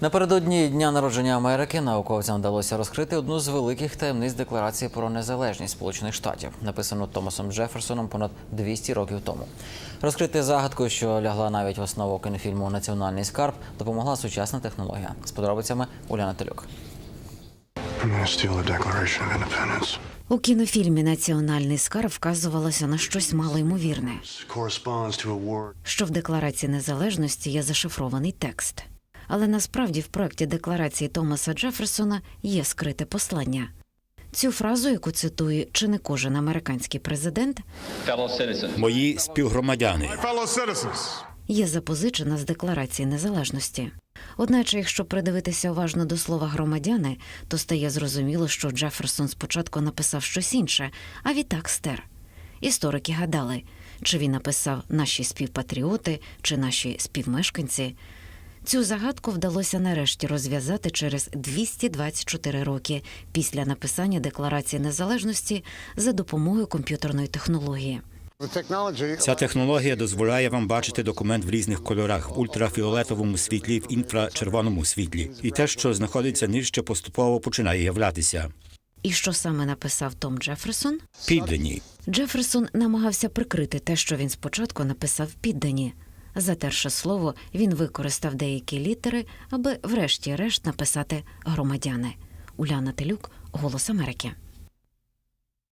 Напередодні дня народження Америки науковцям вдалося розкрити одну з великих таємниць декларації про незалежність Сполучених Штатів, написану Томасом Джеферсоном понад 200 років тому. Розкрити загадку, що лягла навіть в основу кінофільму Національний скарб, допомогла сучасна технологія. З подробицями Уляна Телюк. У кінофільмі Національний скарб вказувалося на щось малоймовірне, що в декларації незалежності є зашифрований текст. Але насправді в проєкті декларації Томаса Джеферсона є скрите послання. Цю фразу, яку цитує чи не кожен американський президент. Мої співгромадяни, є запозичена з декларації незалежності. Одначе, якщо придивитися уважно до слова громадяни, то стає зрозуміло, що Джеферсон спочатку написав щось інше, а відтак стер. Історики гадали, чи він написав наші співпатріоти чи наші співмешканці. Цю загадку вдалося нарешті розв'язати через 224 роки після написання Декларації незалежності за допомогою комп'ютерної технології. ця технологія дозволяє вам бачити документ в різних кольорах в ультрафіолетовому світлі, в інфрачервоному світлі. І те, що знаходиться нижче, поступово починає являтися. І що саме написав Том Джеферсон? Піддані. Джеферсон намагався прикрити те, що він спочатку написав піддані. Затерше слово, він використав деякі літери, аби врешті-решт написати громадяни. Уляна Телюк, Голос Америки.